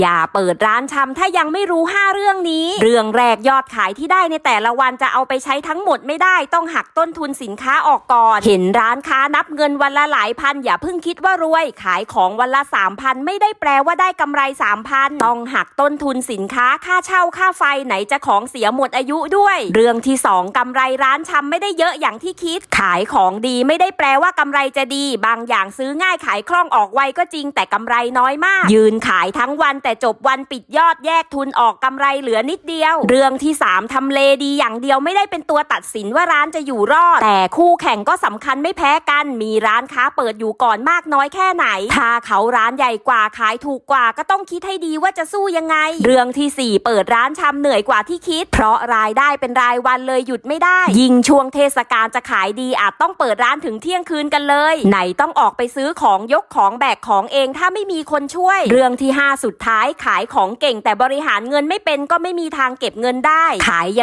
อย่าเปิดร้านชำถ้ายังไม่รู้ 5 เรื่องนี้ เรื่องแรกยอดขายที่ได้ในแต่ละวันจะเอาไปใช้ทั้งหมดไม่ได้ ต้องหักต้นทุนสินค้าออกก่อน เห็นร้านค้านับเงินวันละหลายพัน อย่าเพิ่งคิดว่ารวย ขายของวันละ 3,000 ไม่ได้แปลว่าได้กำไร 3,000 ต้องหักต้นทุนสินค้าค่าเช่าค่าไฟไหนจะของเสียหมดอายุด้วย เรื่องที่ 2กำไรร้านชำไม่ได้เยอะอย่างที่คิด ขายของดีไม่ได้แปลว่ากำไรจะดี บางอย่างซื้อง่ายขายคล่องออกไวก็จริงแต่กำไรน้อยมาก ยืนขายทั้งวันแต่จบวันปิดยอดแยกทุนออกกำไรเหลือนิดเดียว เรื่องที่ 3ทำเลดีอย่างเดียวไม่ได้เป็นตัวตัดสินว่าร้านจะอยู่รอด แต่คู่แข่งก็สำคัญไม่แพ้กัน มีร้านค้าเปิดอยู่ก่อนมากน้อยแค่ไหน ถ้าเขาร้านใหญ่กว่าขายถูกกว่าก็ต้องคิดให้ดีว่าจะสู้ยังไง เรื่องทีสี่4 เปิดร้านชำเหนื่อยกว่าที่คิด เพราะรายได้เป็นรายวันเลยหยุดไม่ได้ ยิ่งช่วงเทศกาลจะขายดีอาจต้องเปิดร้านถึงเที่ยงคืนกันเลย ไหนต้องออกไปซื้อของยกของแบกของเองถ้าไม่มีคนช่วย เรื่องที่ 5 สุดท้ายายขายของเก่งแต่บริหารเงินไม่เป็นก็ไม่มีทางเก็บเงินได้ขายยัง